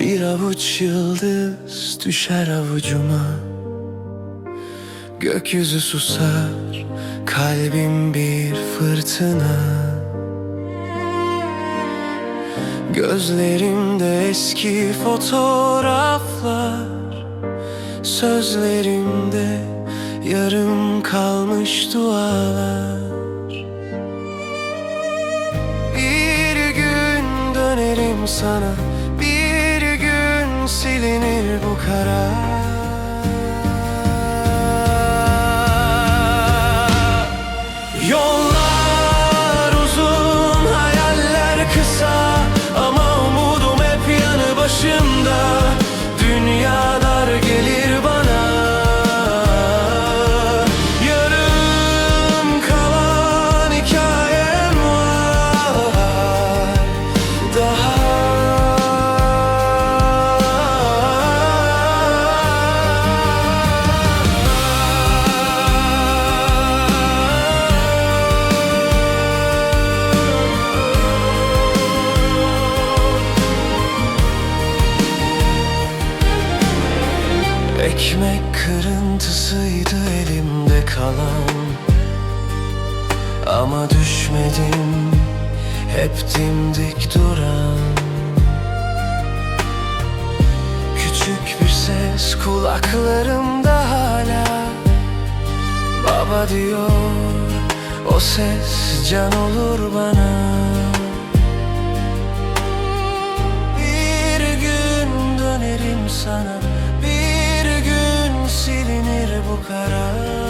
Birkaç yıldız düşer avucuma. Gökyüzü susar Kalbim bir fırtına. Gözlerimde eski fotoğraflar. Sözlerimde yarım kalmış dualar. Bir gün dönerim sana. Bir gün silinir bu kara Yollar Ekmek kırıntısıydı elimde kalan. Ama düşmedim hep dimdik duran. Küçük bir ses kulaklarımda hala. Baba diyor o ses can olur bana revocará.